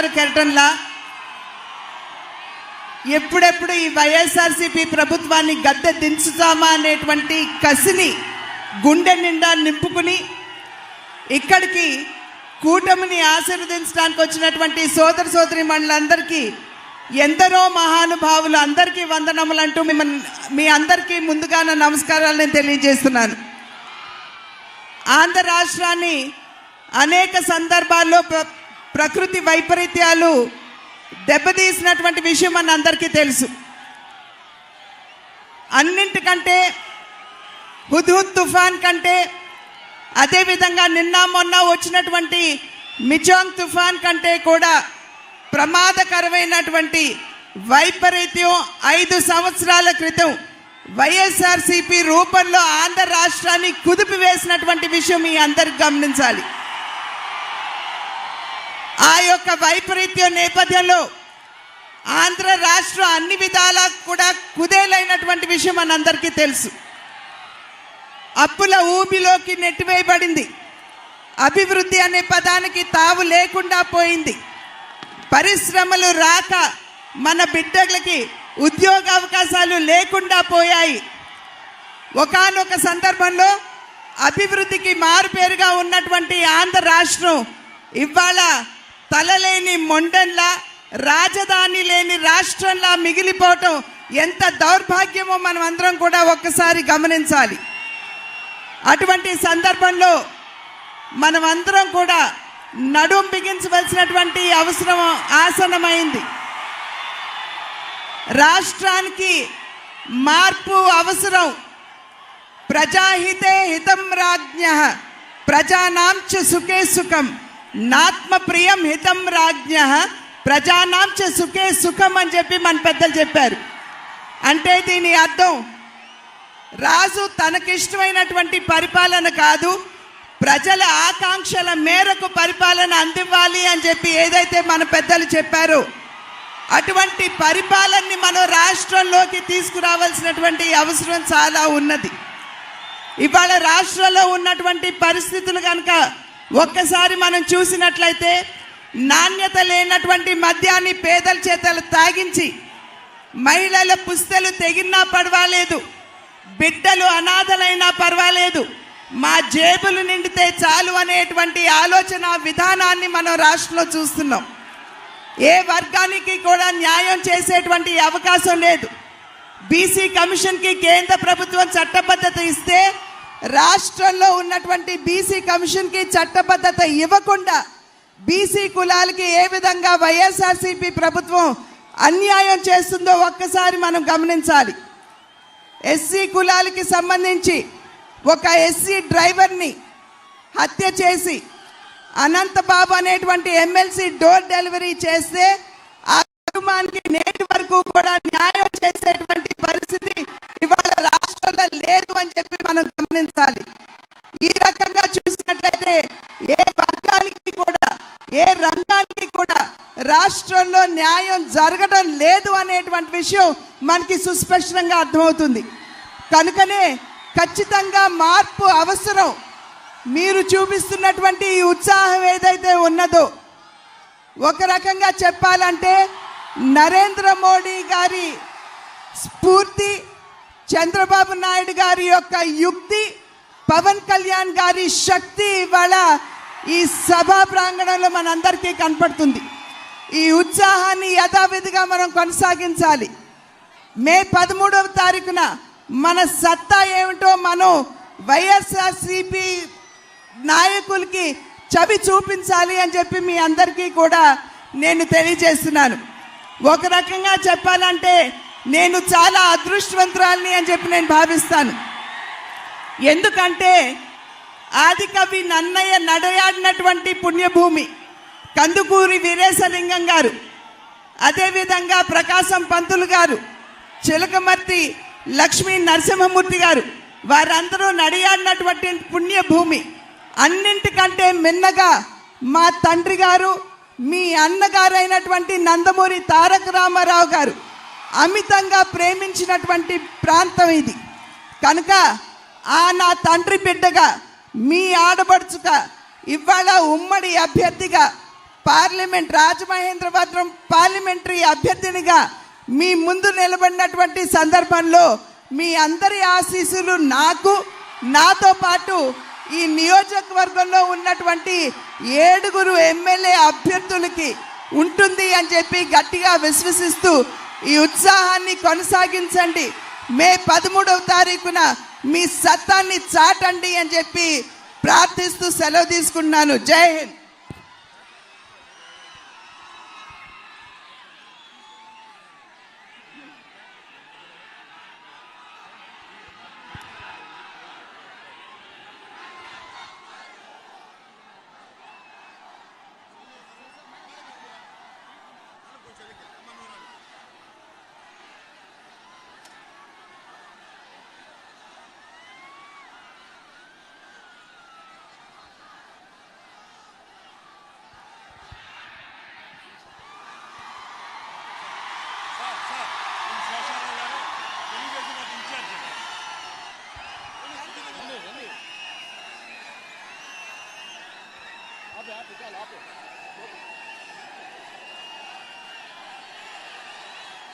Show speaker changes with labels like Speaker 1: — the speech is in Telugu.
Speaker 1: మకర కెరటంలా ఎప్పుడెప్పుడు ఈ వైఎస్ఆర్సీపీ ప్రభుత్వాన్ని గద్దె దించుతామా అనేటువంటి కసిని గుండె నిండా నింపుకుని ఇక్కడికి కూటమిని ఆశీర్వదించడానికి వచ్చినటువంటి సోదర సోదరి మండలందరికీ ఎందరో మహానుభావులు అందరికీ వందనములు అంటూ మిమ్మల్ని మీ అందరికీ ముందుగానే నమస్కారాలు నేను తెలియజేస్తున్నాను. ఆంధ్ర రాష్ట్రాన్ని అనేక సందర్భాల్లో ప్రకృతి వైపరీత్యాలు దెబ్బతీసినటువంటి విషయం మన అందరికీ తెలుసు. అన్నింటికంటే హుద్హుద్ తుఫాన్ కంటే అదేవిధంగా నిన్న మొన్న వచ్చినటువంటి మిచోంగ్ తుఫాన్ కంటే కూడా ప్రమాదకరమైనటువంటి వైపరీత్యం ఐదు సంవత్సరాల క్రితం వైఎస్ఆర్సిపి రూపంలో ఆంధ్ర రాష్ట్రాన్ని కుదిపివేసినటువంటి విషయం మీ అందరికి గమనించాలి. యొక్క వైపరీత్యం నేపథ్యంలో ఆంధ్ర రాష్ట్రం అన్ని విధాలా కూడా కుదేలైనటువంటి విషయం మనందరికీ తెలుసు. అప్పుల ఊబిలోకి నెట్టివేయబడింది. అభివృద్ధి అనే పదానికి తావు లేకుండా పోయింది. పరిశ్రమలు రాక మన బిడ్డలకి ఉద్యోగ అవకాశాలు లేకుండా పోయాయి. ఒకానొక సందర్భంలో అభివృద్ధికి మారుపేరుగా ఉన్నటువంటి ఆంధ్ర రాష్ట్రం ఇవాళ తలలేని మొండంలా రాజధాని లేని రాష్ట్రంలా మిగిలిపోవటం ఎంత దౌర్భాగ్యమో మనం అందరం కూడా ఒక్కసారి గమనించాలి. అటువంటి సందర్భంలో మనం అందరం కూడా నడుం బిగించవలసినటువంటి అవసరం ఆసనమైంది. రాష్ట్రానికి మార్పు అవసరం. ప్రజాహితే హితం రాజ్ఞ ప్రజానాం సుఖే సుఖం. నాత్మ ప్రియం హితం రాజ్ఞ. ప్రజానాం సుఖే సుఖం అని చెప్పి మన పెద్దలు చెప్పారు. అంటే దీని అర్థం రాజు తనకిష్టమైనటువంటి పరిపాలన కాదు ప్రజల ఆకాంక్షల మేరకు పరిపాలన అందివ్వాలి అని చెప్పి ఏదైతే మన పెద్దలు చెప్పారో అటువంటి పరిపాలనని మనం రాష్ట్రంలోకి తీసుకురావాల్సినటువంటి అవసరం చాలా ఉన్నది. ఇవాళ రాష్ట్రంలో ఉన్నటువంటి పరిస్థితులు కనుక ఒక్కసారి మనం చూసినట్లయితే నాణ్యత లేనటువంటి మద్యాన్ని పేదల చేతలు తాగించి మహిళల పుస్తలు తెగినా పర్వాలేదు బిడ్డలు అనాథలైనా పర్వాలేదు మా జేబులు నిండితే చాలు అనేటువంటి ఆలోచన విధానాన్ని మనం రాష్ట్రంలో చూస్తున్నాం. ఏ వర్గానికి కూడా న్యాయం చేసేటువంటి అవకాశం లేదు. బీసీ కమిషన్కి కేంద్ర ప్రభుత్వం చట్టబద్ధత ఇస్తే రాష్ట్రంలో ఉన్నటువంటి బీసీ కమిషన్కి చట్టబద్ధత ఇవ్వకుండా బీసీ కులాలకి ఏ విధంగా వైఎస్ఆర్సీపీ ప్రభుత్వం అన్యాయం చేస్తుందో ఒక్కసారి మనం గమనించాలి. ఎస్సీ కులాలకి సంబంధించి ఒక ఎస్సీ డ్రైవర్ని హత్య చేసి అనంతబాబు అనేటువంటి ఎమ్మెల్సీ డోర్ డెలివరీ చేస్తే ఆ కుటుంబానికి నేటి వరకు కూడా న్యాయం చేసేటువంటి పరిస్థితి ఇవాళ రాష్ట్రంలో లేదు అని చెప్పి మనం గమనించాలి ఈ రకంగా చూసినట్లయితే ఏ వర్గానికి కూడా ఏ రంగానికి కూడా రాష్ట్రంలో న్యాయం జరగడం లేదు అనేటువంటి విషయం మనకి సుస్పష్టంగా అర్థమవుతుంది. కనుకనే ఖచ్చితంగా మార్పు అవసరం. మీరు చూపిస్తున్నటువంటి ఈ ఉత్సాహం ఏదైతే ఉన్నదో ఒక రకంగా చెప్పాలంటే నరేంద్ర మోడీ గారి స్ఫూర్తి చంద్రబాబు నాయుడు గారి యొక్క యుక్తి పవన్ కళ్యాణ్ గారి శక్తి ఇవాళ ఈ సభా ప్రాంగణంలో మనందరికీ కనపడుతుంది. ఈ ఉత్సాహాన్ని యథావిధిగా మనం కొనసాగించాలి. మే పదమూడవ తారీఖున మన సత్తా ఏమిటో మనం వైఎస్ఆర్సిపి నాయకులకి చవి చూపించాలి అని చెప్పి మీ అందరికీ కూడా నేను తెలియజేస్తున్నాను. ఒక రకంగా చెప్పాలంటే నేను చాలా అదృష్టవంతురాలని అని చెప్పి నేను భావిస్తాను. ఎందుకంటే ఆది కవి నన్నయ్య నడయాడినటువంటి పుణ్యభూమి. కందుకూరి వీరేశలింగం గారు అదేవిధంగా ప్రకాశం పంతులు గారు చిలకమర్తి లక్ష్మీ నరసింహమూర్తి గారు వారందరూ నడియాడినటువంటి పుణ్యభూమి. అన్నింటికంటే మిన్నగా మా తండ్రి గారు మీ అన్నగారైనటువంటి నందమూరి తారక రామారావు గారు అమితంగా ప్రేమించినటువంటి ప్రాంతం ఇది. కనుక ఆ నా తండ్రి బిడ్డగా మీ ఆడబడుచుగా ఇవాళ ఉమ్మడి అభ్యర్థిగా పార్లమెంట్ రాజమహేంద్రవరం పార్లమెంటరీ అభ్యర్థినిగా మీ ముందు నిలబడినటువంటి సందర్భంలో మీ అందరి ఆశీస్సులు నాకు నాతో పాటు ఈ నియోజకవర్గంలో ఉన్నటువంటి ఏడుగురు ఎమ్మెల్యే అభ్యర్థులకి ఉంటుంది అని చెప్పి గట్టిగా విశ్వసిస్తూ ఈ ఉత్సాహాన్ని కొనసాగించండి. మే పదమూడవ తారీఖున మీ సత్తాన్ని చాటండి అని చెప్పి ప్రార్థిస్తూ సెలవు తీసుకున్నాను జై హింద్.